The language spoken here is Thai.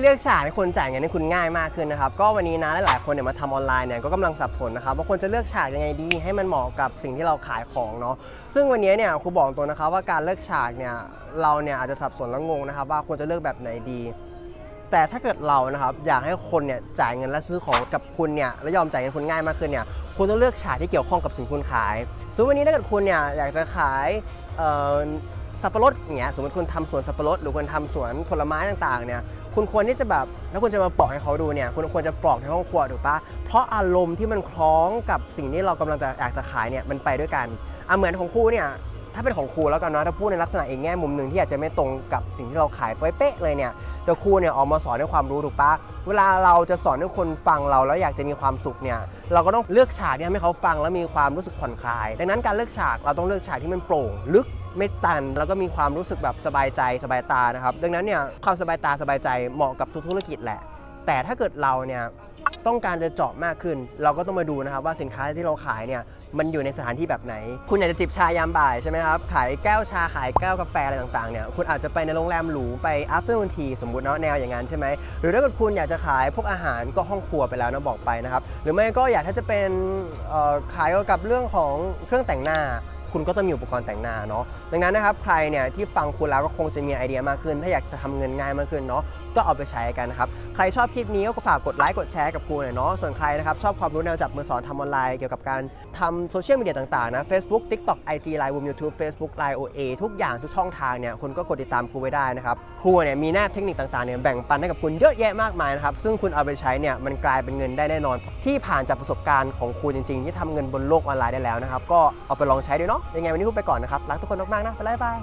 เลือกฉากให้คนจ่ายเงินให้คุณง่ายมากขึ้นนะครับก็วันนี้นะหลายๆคนเนี่ยมาทำออนไลน์เนี่ยก็กำลังสับสนนะครับว่าควรจะเลือกฉากยังไงดี ให้มันเหมาะกับสิ่งที่เราขายของเนาะซึ่งวันนี้เนี่ยครูบอกตัวนะครับว่าการเลือกฉากเนี่ยเราเนี่ยอาจจะสับสนและงงนะครับว่าควรจะเลือกแบบไหนดี แต่ถ้าเกิดเรานะครับอยากให้คนเนี่ยจ่ายเงินและซื้อของกับคุณเนี่ยและยอมจ่ายเงินคุณง่ายมากขึ้นเนี่ยคุณต้องเลือกฉากที่เกี่ยวข้องกับสิ่งคุณขายสมมติวันนี้ถ้าเกิดคุณเนี่ยอยากจะขายเอ่อ สับปะรดอย่างเงี้ยสมมติคุณทำสวนสับปะรดหรือคุณทำสวนผลไม้ต่างๆเนี่ยคุณควรที่จะแบบถ้าคุณจะมาปอกให้เขาดูเนี่ยคุณควรจะปลอกในห้องครัวถูกปะเพราะอารมณ์ที่มันคล้องกับสิ่งที่เรากำลังจะอยากจะขายเนี่ยมันไปด้วยกันอะเหมือนของครูเนี่ยถ้าเป็นของครูแล้วกันนะถ้าพูดในลักษณะเอีกแง่มุมหนึ่งที่อาจจะไม่ตรงกับสิ่งที่เราขายเป๊ะเลยเนี่ยแต่ครูเนี่ยออกมาสอนด้วยความรู้ถูกปะเวลาเราจะสอนให้คนฟังเราแล้วอยากจะมีความสุขเนี่ยเราก็ต้องเลือกฉากที่ทำให้เขาฟังแล้วมีความรู้สึกผ่อนคลาย ดังนั้นการเลือกฉากเราต้องเลือกฉากที่มันโปร่งลึก ไม่ตัน แล้วก็มีความรู้สึกแบบสบายใจสบายตานะครับ ดังนั้นเนี่ยความสบายตาสบายใจเหมาะกับทุกธุรกิจแหละ แต่ถ้าเกิดเราเนี่ยต้องการจะเจาะมากขึ้น เราก็ต้องมาดูนะครับว่าสินค้าที่เราขายเนี่ยมันอยู่ในสถานที่แบบไหน คุณอยากจะจิบชายามบ่ายใช่ไหมครับ ขายแก้วชาขายแก้วกาแฟอะไรต่างๆเนี่ยคุณอาจจะไปในโรงแรมหรูไป afternoon tea สมมติเนาะแนวอย่างนั้นใช่ไหมหรือถ้าเกิดคุณอยากจะขายพวกอาหารก็ห้องครัวไปแล้วนะบอกไปนะครับหรือไม่ก็อยากถ้าจะเป็นขายเกี่ยวกับเรื่องของเครื่องแต่งหน้า คุณก็ต้องมีอุปกรณ์แต่งหน้าเนาะดังนั้นนะครับใครเนี่ยที่ฟังคุณแล้วก็คงจะมีไอเดียมากขึ้น ถ้าอยากจะทำเงินง่ายมากขึ้นเนาะก็เอาไปใช้กันนะครับใครชอบคลิปนี้ก็ฝากกดไลค์กดแชร์กับครูหน่อยเนาะส่วนใครนะครับชอบความรู้แนวจับมือสอนทำออนไลน์เกี่ยวกับการทำโซเชียลมีเดียต่างๆนะ Facebook TikTok IG Line Room YouTube Facebook Line OA ทุกอย่างทุกช่องทางเนี่ยคุณก็กดติดตามครูไว้ได้นะครับครูเนี่ยมีแนบเทคนิคต่างๆเนี่ยแบ่งปันให้กับคุณเยอะแยะมากมายนะครับซึ่งคุณเอาไปใช้เนี่ยมันกลายเป็นเงินได้แน่นอน ที่ผ่านจากประสบการณ์ของครูจริง ๆ ที่ทำเงินบนโลกออนไลน์ได้แล้วนะครับก็เอาไปลองใช้ดูเนาะยังไงวันนี้พูดไปก่อนนะครับรักทุกคนมากๆนะบ๊ายบาย